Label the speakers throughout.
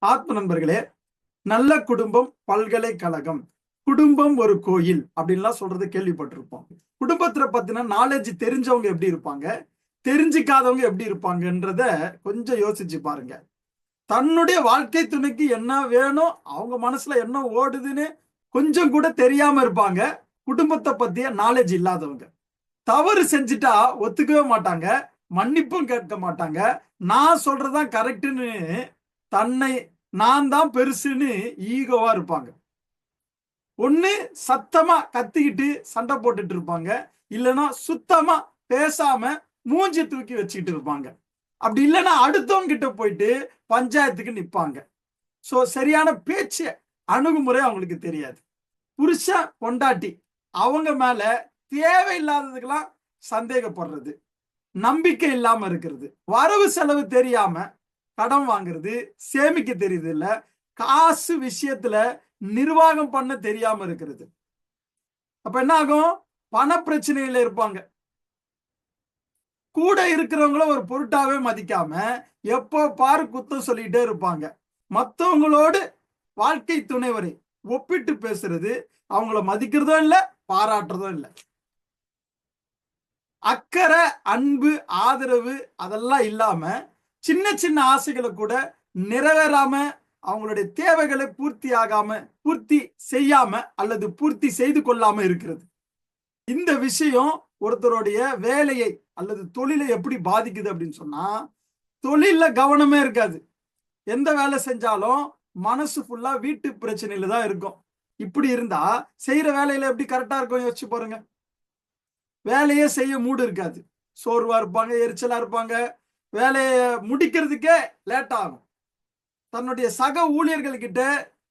Speaker 1: ஆத்ம நண்பர்களே நல்ல குடும்பம் பல்கலைக்கழகம். குடும்பம் ஒரு கோயில் அப்படின்லாம் சொல்றது கேள்விப்பட்டிருப்போம். குடும்பத்துல பத்தின நாலேஜ் தெரிஞ்சவங்க எப்படி இருப்பாங்க? தெரிஞ்சுக்காதவங்க எப்படி இருப்பாங்கன்றத கொஞ்சம் யோசிச்சு பாருங்க. தன்னுடைய வாழ்க்கை துணைக்கு என்ன வேணும்? அவங்க மனசுல என்ன ஓடுதுன்னு கொஞ்சம் கூட தெரியாம இருப்பாங்க. குடும்பத்தை பத்திய நாலேஜ் இல்லாதவங்க. தவறு செஞ்சுட்டா ஒத்துக்கவே மாட்டாங்க. மன்னிப்பும் கேட்க மாட்டாங்க. நான் சொல்றதான் கரெக்டுன்னு தன்னை நான் தான் பெருசுன்னு ஈகோவா இருப்பாங்க. ஒண்ணு சத்தமா கத்திக்கிட்டு சண்டை போட்டுட்டு இருப்பாங்க. இல்லைன்னா சுத்தமா பேசாம மூஞ்சி தூக்கி வச்சுக்கிட்டு இருப்பாங்க. அப்படி இல்லைன்னா அடுத்தவங்க கிட்ட போயிட்டு பஞ்சாயத்துக்கு நிற்பாங்க சோ சரியான பேச்சு அணுகுமுறை அவங்களுக்கு தெரியாது. புருஷன் பொண்டாட்டி அவங்க மேல தேவையில்லாததுக்கெல்லாம் சந்தேகப்படுறது. நம்பிக்கை இல்லாம இருக்கிறது. வரவு செலவு தெரியாம கடன் வாங்குறது சேமிக்க தெரியுது இல்ல காசு விஷயத்துல நிர்வாகம் பண்ண தெரியாம இருக்கிறது. அப்ப என்ன ஆகும் பண பிரச்சனையில இருப்பாங்க. கூட இருக்கிறவங்கள ஒரு பொருட்டாவே மதிக்காம எப்போ பாரு குத்தம் சொல்லிட்டே இருப்பாங்க. மத்தவங்களோடு வாழ்க்கை துணைவரை ஒப்பிட்டு பேசுறது அவங்கள மதிக்கிறதும் இல்ல பாராட்டுறதும் இல்லை. அக்கறை அன்பு ஆதரவு அதெல்லாம் இல்லாம சின்ன சின்ன ஆசைகளை கூட நிறைவேறாம அவங்களுடைய தேவைகளை பூர்த்தி ஆகாம பூர்த்தி செய்யாம அல்லது பூர்த்தி செய்து கொள்ளாம இருக்கிறது. இந்த விஷயம் ஒருத்தருடைய வேலையை அல்லது தொழிலை எப்படி பாதிக்குது அப்படின்னு சொன்னா தொழில கவனமே இருக்காது. எந்த வேலை செஞ்சாலும் மனசு ஃபுல்லா வீட்டு பிரச்சனையில தான் இருக்கும். இப்படி இருந்தா செய்யற வேலையில எப்படி கரெக்டா இருக்கும் யோசிச்சு பாருங்க. வேலையே செய்ய மூடு இருக்காது. சோர்வா இருப்பாங்க எரிச்சலா இருப்பாங்க வேலையை முடிக்கிறதுக்கே லேட் ஆகும். தன்னுடைய சக ஊழியர்கள்கிட்ட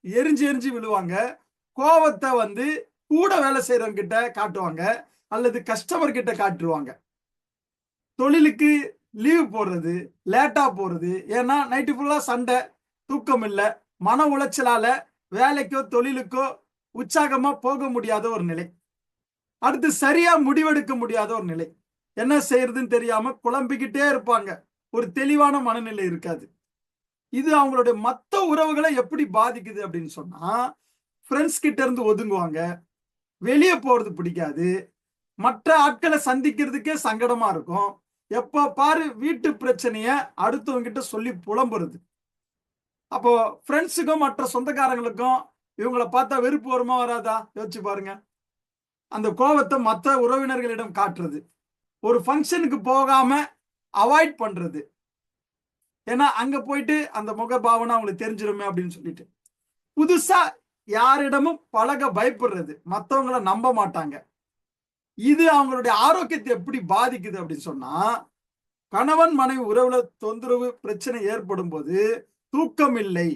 Speaker 1: எரிஞ்சு எரிஞ்சு விழுவாங்க. கோவத்தை வந்து கூட வேலை செய்கிறவங்க கிட்ட காட்டுவாங்க. அல்லது கஸ்டமர் கிட்ட காட்டுருவாங்க. தொழிலுக்கு லீவ் போடுறது லேட்டாக போடுறது. ஏன்னா நைட்டு ஃபுல்லாக சண்டை தூக்கம் இல்லை. மன உளைச்சலால வேலைக்கோ தொழிலுக்கோ உற்சாகமா போக முடியாத ஒரு நிலை. அடுத்து சரியா முடிவெடுக்க முடியாத ஒரு நிலை. என்ன செய்யறதுன்னு தெரியாம குழம்பிக்கிட்டே இருப்பாங்க. ஒரு தெளிவான மனநிலை இருக்காது. இது அவங்களுடைய மற்ற உறவுகளை எப்படி பாதிக்குது அப்படின்னு சொன்னா ஃப்ரெண்ட்ஸ் கிட்ட இருந்து ஒதுங்குவாங்க. வெளியே போறது பிடிக்காது. மற்ற ஆட்களை சந்திக்கிறதுக்கே சங்கடமா இருக்கும். எப்ப பாரு வீட்டு பிரச்சனைய அடுத்தவங்கிட்ட சொல்லி புலம்புறது. அப்போ ஃப்ரெண்ட்ஸுக்கும் மற்ற சொந்தக்காரங்களுக்கும் இவங்களை பார்த்தா வெறுப்பு வருமா வராதா? யோசிச்சு பாருங்க. அந்த கோபத்தை மற்ற உறவினர்களிடம் காட்டுறது. ஒரு ஃபங்க்ஷனுக்கு போகாம அவாய்ட் பண்றது. ஏன்னா அங்க போயிட்டு அந்த முகபாவனை அவங்களுக்கு தெரிஞ்சிருமே அப்படின்னு சொல்லிட்டு. புதுசா யாரிடமும் பழக பயப்படுறது மற்றவங்கள நம்ப மாட்டாங்க. இது அவங்களுடைய ஆரோக்கியத்தை எப்படி பாதிக்குது அப்படின்னு சொன்னா கணவன் மனைவி உறவுல தொந்தரவு பிரச்சனை ஏற்படும் போது தூக்கம் இல்லை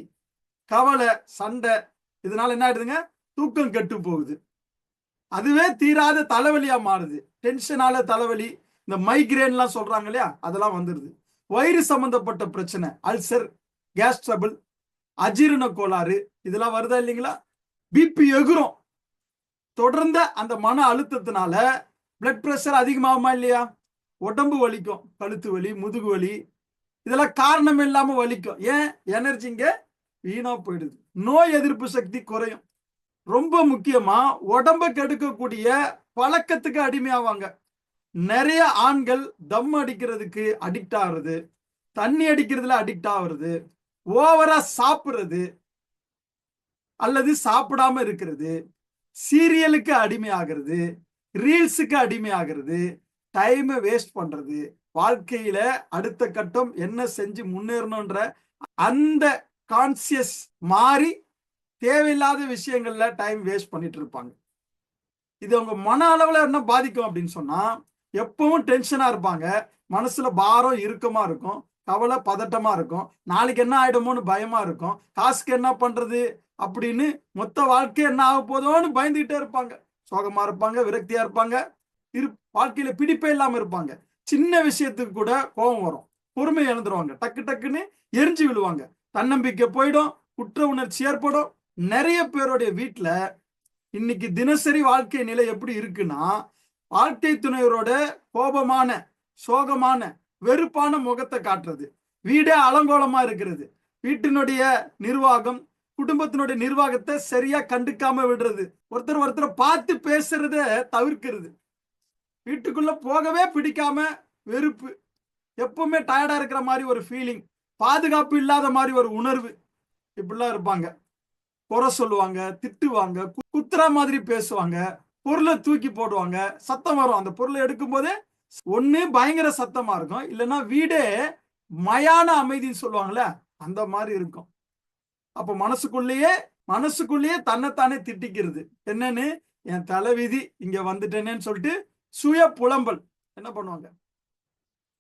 Speaker 1: கவலை சண்டை இதனால என்ன ஆயிடுதுங்க? தூக்கம் கெட்டு போகுது. அதுவே தீராத தலைவலியா மாறுது. டென்ஷனால தலைவலி இந்த மைக்ரேன்லாம் சொல்றாங்க இல்லையா? அதெல்லாம் வந்துடுது வயிறு சம்பந்தப்பட்ட பிரச்சனை அல்சர் கேஸ் ட்ரபிள் அஜீரண கோளாறு இதெல்லாம் வருதா இல்லைங்களா? பிபி எகுரும் தொடர்ந்த அந்த மன அழுத்தத்தினால பிளட் ப்ரெஷர் அதிகமாகுமா இல்லையா? உடம்பு வலிக்கும். கழுத்து வலி முதுகு வலி இதெல்லாம் காரணம் இல்லாம வலிக்கும். ஏன்? எனர்ஜிங்க வீணா போயிடுது. நோய் எதிர்ப்பு சக்தி குறையும். ரொம்ப முக்கியமா உடம்ப கெடுக்கக்கூடிய பழக்கத்துக்கு அடிமையாவாங்க. நிறைய ஆண்கள் தம் அடிக்கிறதுக்கு அடிக்ட் ஆகுறது தண்ணி அடிக்கிறதுல அடிக்ட் ஆகுறது ஓவரா சாப்பிடுறது அல்லது சாப்பிடாம இருக்கிறது சீரியலுக்கு அடிமை ஆகிறது ரீல்ஸுக்கு அடிமை ஆகிறது டைமை வேஸ்ட் பண்றது வாழ்க்கையில அடுத்த கட்டம் என்ன செஞ்சு முன்னேறணும்ன்ற அந்த கான்சியஸ் மாறி தேவையில்லாத விஷயங்கள்ல டைம் வேஸ்ட் பண்ணிட்டு இருப்பாங்க. இது அவங்க மன அளவுல என்ன பாதிக்கும் அப்படின்னு சொன்னா எப்பவும் டென்ஷனா இருப்பாங்க. மனசுல பாரம் இறுக்கமா இருக்கும். கவலை பதட்டமா இருக்கும். நாளைக்கு என்ன ஆயிடுமோன்னு பயமா இருக்கும். காசுக்கு என்ன பண்றது அப்படின்னு மொத்த வாழ்க்கை என்ன ஆக போதோன்னு பயந்துகிட்டே இருப்பாங்க. சோகமா இருப்பாங்க விரக்தியா இருப்பாங்க. இரு வாழ்க்கையில பிடிப்பே இல்லாம இருப்பாங்க. சின்ன விஷயத்துக்கு கூட கோபம் வரும். பொறுமை இழந்துருவாங்க டக்கு டக்குன்னு எரிஞ்சு விழுவாங்க. தன்னம்பிக்கை போயிடும் குற்ற உணர்ச்சி ஏற்படும். நிறைய பேருடைய வீட்டுல இன்னைக்கு தினசரி வாழ்க்கை நிலை எப்படி இருக்குன்னா வாழ்க்கை துணைவரோட கோபமான சோகமான வெறுப்பான முகத்தை காட்டுறது. வீடே அலங்கோலமா இருக்கிறது. வீட்டினுடைய நிர்வாகம் குடும்பத்தினுடைய நிர்வாகத்தை சரியா கண்டுக்காம விடுறது. ஒருத்தர் ஒருத்தரை பார்த்து பேசுறத தவிர்க்கிறது. வீட்டுக்குள்ள போகவே பிடிக்காம வெறுப்பு. எப்பவுமே டயர்டா இருக்கிற மாதிரி ஒரு ஃபீலிங் பாதுகாப்பு இல்லாத மாதிரி ஒரு உணர்வு. இப்படிலாம் இருப்பாங்க. குறை சொல்லுவாங்க திட்டுவாங்க குத்துற மாதிரி பேசுவாங்க. பொருளை தூக்கி போடுவாங்க. சத்தம் வரும். அந்த பொருளை எடுக்கும் போதே ஒன்று பயங்கர சத்தமா இருக்கும். இல்லைன்னா வீடே மயான அமைதின்னு சொல்லுவாங்கல்ல அந்த மாதிரி இருக்கும். அப்ப மனசுக்குள்ளேயே மனசுக்குள்ளேயே தன்னைத்தானே திட்டிக்கிறது. என்னன்னு? என் தலைவிதி இங்க வந்துட்டேனேன்னு சொல்லிட்டு சுய புலம்பல். என்ன பண்ணுவாங்க?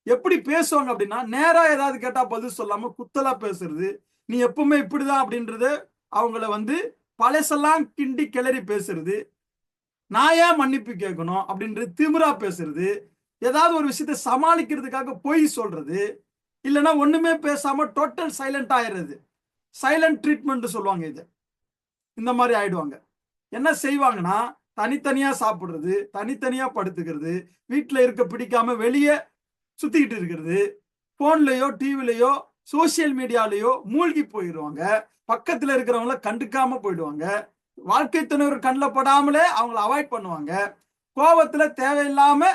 Speaker 1: எப்படி பேசுவாங்க அப்படின்னா நேரா ஏதாவது கேட்டா பதில் சொல்லாம குத்தலா பேசுறது. நீ எப்பவுமே இப்படிதான் அப்படின்றது அவங்கள வந்து பழசெல்லாம் கிண்டி கிளறி பேசுறது. நான் ஏன் மன்னிப்பு கேட்கணும் அப்படின்றது திமிரா பேசுறது ஏதாவது ஒரு விஷயத்தை சமாளிக்கிறதுக்காக பொய் சொல்றது இல்லைன்னா ஒண்ணுமே பேசாம டோட்டல் சைலண்ட் ஆயிடுறது. சைலண்ட் ட்ரீட்மெண்ட் சொல்லுவாங்க இது. இந்த மாதிரி ஆயிடுவாங்க. என்ன செய்வாங்கன்னா தனித்தனியா சாப்பிடுறது தனித்தனியா படுத்துக்கிறது வீட்டில் இருக்க பிடிக்காம வெளியே சுத்திக்கிட்டு இருக்கிறது போன்லயோ டிவிலையோ சோசியல் மீடியாலேயோ மூழ்கி போயிடுவாங்க பக்கத்துல இருக்கிறவங்கள கண்டுக்காம போயிடுவாங்க. வாழ்க்கை துணைவர் கண்ணில் படாமலே அவங்கள அவாய்ட் பண்ணுவாங்க. கோபத்துல தேவையில்லாம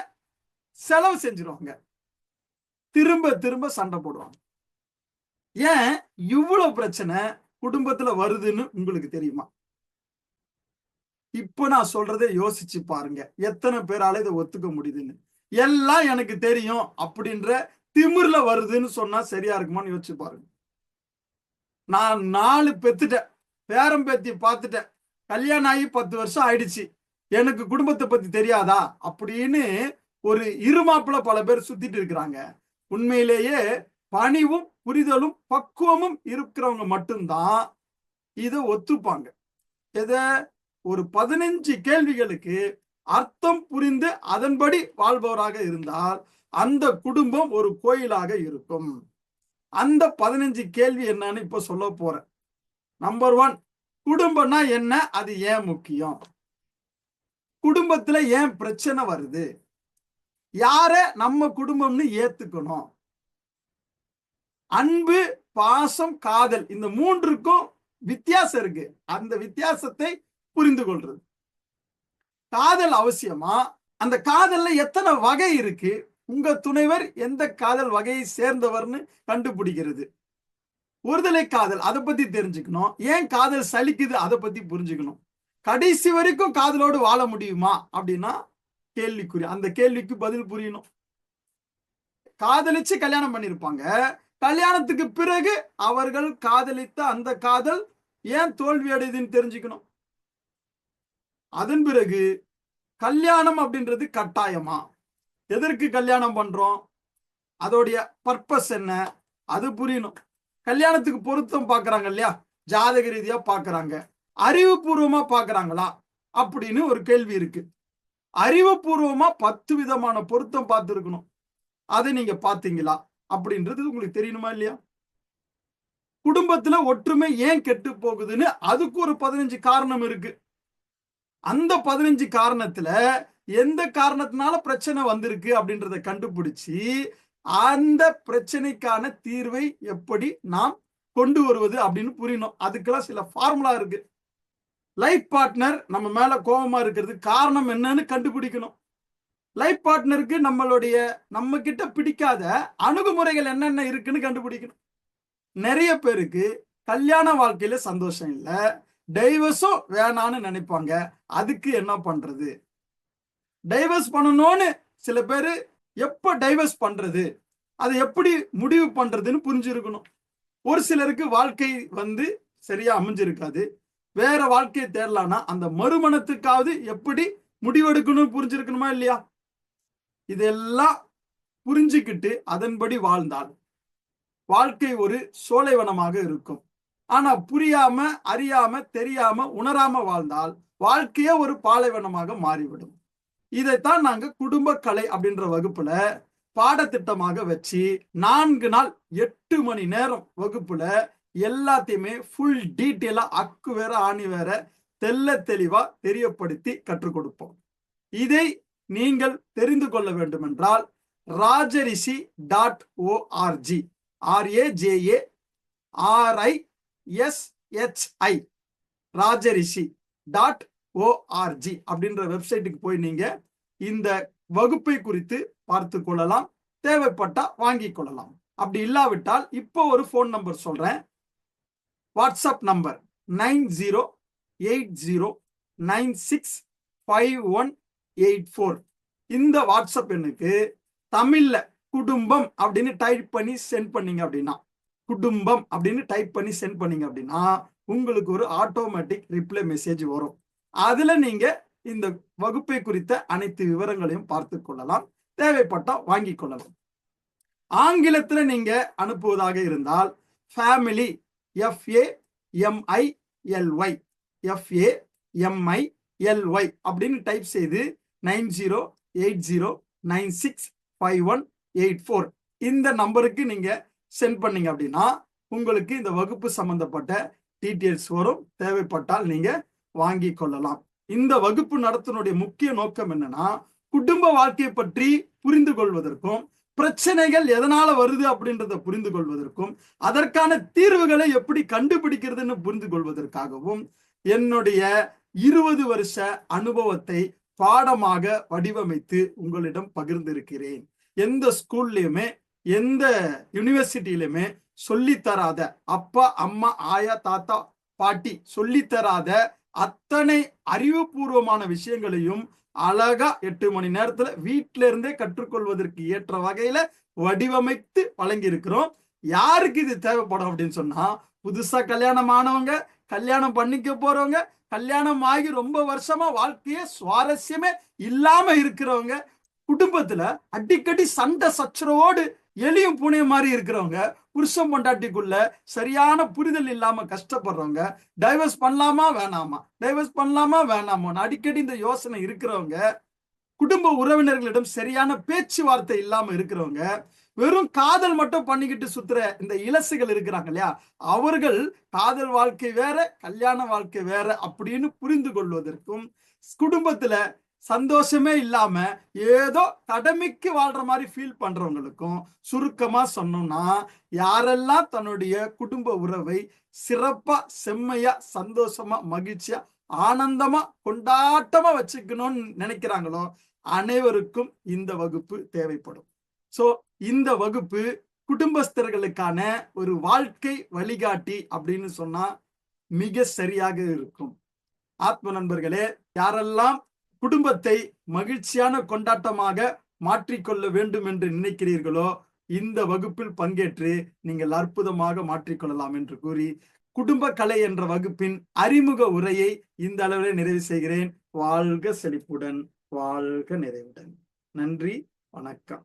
Speaker 1: செலவு செஞ்சிருவாங்க. திரும்ப திரும்ப சண்டை போடுவாங்க. ஏன்? இவ்வளவு பிரச்சனை குடும்பத்துல வருதுன்னு உங்களுக்கு தெரியுமா? இப்ப நான் சொல்றதை யோசிச்சு பாருங்க. எத்தனை பேரால இதை ஒத்துக்க முடியுதுன்னு. எல்லாம் எனக்கு தெரியும் அப்படின்ற திமிர்ல வருதுன்னு சொன்னா சரியா இருக்குமான்னு யோசிச்சு பாருங்க. நான் நாலு பெத்துட்டேன். பேரம் பேத்தி பார்த்துட்டேன். கல்யாணம் ஆகி பத்து வருஷம் ஆயிடுச்சு. எனக்கு குடும்பத்தை பத்தி தெரியாதா? அப்படின்னு ஒரு இருமாப்புல பல பேர் சுத்திட்டு இருக்கிறாங்க. உண்மையிலேயே பணிவும் புரிதலும் பக்குவமும் இருக்கிறவங்க மட்டும்தான் இதை ஒத்துப்பாங்க. எதை? ஒரு பதினஞ்சு கேள்விகளுக்கு அர்த்தம் புரிந்து அதன்படி வாழ்பவராக இருந்தால் அந்த குடும்பம் ஒரு கோயிலாக இருக்கும். அந்த பதினஞ்சு கேள்வி என்னன்னு இப்ப சொல்ல போறேன். நம்பர் ஒன் குடும்பம்னா என்ன? அது ஏன் முக்கியம்? குடும்பத்துல ஏன் பிரச்சனை வருது? யார நம்ம குடும்பம்னு ஏத்துக்கணும்? அன்பு பாசம் காதல் இந்த மூன்றுக்கும் வித்தியாசம் இருக்கு. அந்த வித்தியாசத்தை புரிந்து கொள்றது. காதல் அவசியமா? அந்த காதல்ல எத்தனை வகை இருக்கு? உங்க துணைவர் எந்த காதல் வகையை சேர்ந்தவர்னு கண்டுபிடிக்கிறது. ஒருதலை காதல் அதை பத்தி தெரிஞ்சுக்கணும். ஏன் காதல் சலிக்குது அதை பத்தி புரிஞ்சுக்கணும். கடைசி வரைக்கும் காதலோடு வாழ முடியுமா? அப்படின்னா கேள்விக்குறி. அந்த கேள்விக்கு பதில் புரியணும். காதலிச்சு கல்யாணம் பண்ணிருப்பாங்க. கல்யாணத்துக்கு பிறகு அவர்கள் காதலித்த அந்த காதல் ஏன் தோல்வி அடையுதுன்னு தெரிஞ்சுக்கணும். அதன் பிறகு கல்யாணம் அப்படின்றது கட்டாயமா? எதற்கு கல்யாணம் பண்றோம்? அதோடைய பர்பஸ் என்ன? அது புரியணும். கல்யாணத்துக்கு பொருத்தம் பார்க்கறாங்க இல்லையா? ஜாதக ரீதியா பார்க்கறாங்க அறிவுபூர்வமா பார்க்கறாங்களா அப்படின்னு ஒரு கேள்வி இருக்கு. அறிவுபூர்வமா பத்து விதமான பொருத்தம் பார்த்துருக்கணும். அதை நீங்க பாத்தீங்களா அப்படின்றது உங்களுக்கு தெரியணுமா இல்லையா? குடும்பத்துல ஒற்றுமை ஏன் கெட்டு போகுதுன்னு அதுக்கு ஒரு பதினஞ்சு காரணம் இருக்கு. அந்த பதினஞ்சு காரணத்துல எந்த காரணத்தினால பிரச்சனை வந்திருக்கு அப்படின்றத கண்டுபிடிச்சி அந்த பிரச்சனைக்கான தீர்வை எப்படி நாம் கொண்டு வருவது அப்படின்னு புரியணும். அதுக்கெல்லாம் சில ஃபார்முலா இருக்கு. லைஃப் பார்ட்னர் நம்ம மேல கோபமா இருக்கிறது காரணம் என்னன்னு கண்டுபிடிக்கணும். லைஃப் பார்ட்னருக்கு நம்மளுடைய நம்ம கிட்ட பிடிக்காத அணுகுமுறைகள் என்னென்ன இருக்குன்னு கண்டுபிடிக்கணும். நிறைய பேருக்கு கல்யாண வாழ்க்கையில சந்தோஷம் இல்லை டைவர்ஸும் வேணான்னு நினைப்பாங்க. அதுக்கு என்ன பண்றது? டைவர்ஸ் பண்ணணும்னு சில பேர் எப்போ டைவர்ஸ் பண்றது? அதை எப்படி முடிவு பண்றதுன்னு புரிஞ்சிருக்கணும். ஒரு சிலருக்கு வாழ்க்கை வந்து சரியா அமைஞ்சிருக்காது. வேற வாழ்க்கையை தேடலாம்னா அந்த மறுமணத்துக்காவது எப்படி முடிவெடுக்கணும்னு புரிஞ்சிருக்கணுமா இல்லையா? இதெல்லாம் புரிஞ்சுக்கிட்டு அதன்படி வாழ்ந்தால் வாழ்க்கை ஒரு சோலைவனமாக இருக்கும். ஆனா புரியாம அறியாம தெரியாம உணராம வாழ்ந்தால் வாழ்க்கையே ஒரு பாலைவனமாக மாறிவிடும். இதைத்தான் நாங்க குடும்ப கலை அப்படின்ற வகுப்புல பாடத்திட்டமாக வச்சு நான்கு நாள் எட்டு மணி நேரம் வகுப்புல எல்லாத்தையுமே ஃபுல் டீட்டெயிலா அக்கு வேற ஆணி வேற தெல்ல தெளிவா தெரியப்படுத்தி கற்றுக் கொடுப்போம். இதை நீங்கள் தெரிந்து கொள்ள வேண்டும் என்றால் Rajarishi dot O R G R A J A R I S H I Rajarishi dot O R G அப்படின்ற வெப்சைட்டுக்கு போய் நீங்க இந்த வகுப்பை குறித்து பார்த்து கொள்ளலாம். தேவைப்பட்டா வாங்கி கொள்ளலாம். அப்படி இல்லாவிட்டால் இப்போ ஒரு ஃபோன் நம்பர் சொல்றேன். WhatsApp number nine zero eight zero nine six five one eight four இந்த வாட்ஸ்அப் எண்ணுக்கு தமிழ்ல குடும்பம் அப்படின்னு டைப் பண்ணி சென்ட் பண்ணீங்க அப்படின்னா குடும்பம் அப்படின்னு டைப் பண்ணி சென்ட் பண்ணீங்க அப்படின்னா உங்களுக்கு ஒரு ஆட்டோமேட்டிக் ரிப்ளை மெசேஜ் வரும். அதுல நீங்க இந்த வகுப்பை குறித்த அனைத்து விவரங்களையும் பார்த்து கொள்ளலாம். தேவைப்பட்டா வாங்கி கொள்ளலாம். ஆங்கிலத்துல நீங்க அனுப்புவதாக இருந்தால் family F A M I L Y F A M I L Y அப்படின்னு டைப் செய்து nine zero eight zero nine six five one eight four இந்த நம்பருக்கு நீங்க சென்ட் பண்ணீங்க அப்படின்னா உங்களுக்கு இந்த வகுப்பு சம்பந்தப்பட்ட டீட்டெயில்ஸ் வரும். தேவைப்பட்டால் நீங்க வாங்கி கொள்ளலாம் இந்த வகுப்பு நடத்தினுடைய முக்கிய நோக்கம் என்னன்னா குடும்ப வாழ்க்கையை பற்றி புரிந்து கொள்வதற்கும் பிரச்சனைகள் எதனால வருது அப்படின்றத புரிந்து கொள்வதற்கும் அதற்கான தீர்வுகளை எப்படி கண்டுபிடிக்கிறதுன்னு புரிந்து கொள்வதற்காகவும் என்னுடைய இருபது வருஷ அனுபவத்தை பாடமாக வடிவமைத்து உங்களிடம் பகிர்ந்திருக்கிறேன். எந்த ஸ்கூல்லையுமே எந்த யூனிவர்சிட்டியிலுமே சொல்லித்தராத அப்பா அம்மா ஆயா தாத்தா பாட்டி சொல்லித்தராத அத்தனை அறிவுபூர்வமான விஷயங்களையும் அழகா எட்டு மணி நேரத்துல வீட்டில இருந்தே கற்றுக்கொள்வதற்கு ஏற்ற வகையில வடிவமைத்து வழங்கி இருக்கிறோம் யாருக்கு இது தேவைப்படும் அப்படின்னு சொன்னா புதுசா கல்யாணம் ஆனவங்க கல்யாணம் பண்ணிக்க போறவங்க கல்யாணம் ஆகி ரொம்ப வருஷமா வாழ்க்கையே சுவாரஸ்யமே இல்லாம இருக்கிறவங்க குடும்பத்துல அடிக்கடி சண்டை சச்சரவோடு எலியும் பூனையும் மாதிரி இருக்கிறவங்க புருஷன் பொண்டாட்டிக்குள்ள சரியான புரிதல் இல்லாம கஷ்டப்படுறவங்க டைவர்ஸ் பண்ணலாமா வேணாமா? டைவர்ஸ் பண்ணலாமா வேணாமான்னு அடிக்கடி இந்த யோசனை இருக்கிறவங்க குடும்ப உறவினர்களிடம் சரியான பேச்சுவார்த்தை இல்லாம இருக்கிறவங்க வெறும் காதல் மட்டும் பண்ணிக்கிட்டு சுத்துற இந்த இலசுகள் இருக்கிறாங்க இல்லையா? அவர்கள் காதல் வாழ்க்கை வேற கல்யாண வாழ்க்கை வேற அப்படின்னு புரிந்து கொள்வதற்கும் குடும்பத்துல சந்தோஷமே இல்லாம ஏதோ கடமைக்கு வாழ்ற மாதிரி ஃபீல் பண்றவங்களுக்கும் சுருக்கமா சொன்னோம்னா யாரெல்லாம் தன்னுடைய குடும்ப உறவை சிறப்பா செம்மையா சந்தோஷமா மகிழ்ச்சியா ஆனந்தமா கொண்டாட்டமா வச்சுக்கணும்னு நினைக்கிறாங்களோ அனைவருக்கும் இந்த வகுப்பு தேவைப்படும். சோ இந்த வகுப்பு குடும்பஸ்தர்களுக்கான ஒரு வாழ்க்கை வழிகாட்டி அப்படின்னு சொன்னா மிக சரியாக இருக்கும். ஆத்ம நண்பர்களே யாரெல்லாம் குடும்பத்தை மகிழ்ச்சியான கொண்டாட்டமாக மாற்றிக்கொள்ள வேண்டும் என்று நினைக்கிறீர்களோ இந்த வகுப்பில் பங்கேற்று நீங்கள் அற்புதமாக மாற்றிக்கொள்ளலாம் என்று கூறி குடும்ப கலை என்ற வகுப்பின் அறிமுக உரையை இந்த அளவில் நிறைவு செய்கிறேன். வாழ்க செழிப்புடன் வாழ்க நிறைவுடன். நன்றி வணக்கம்.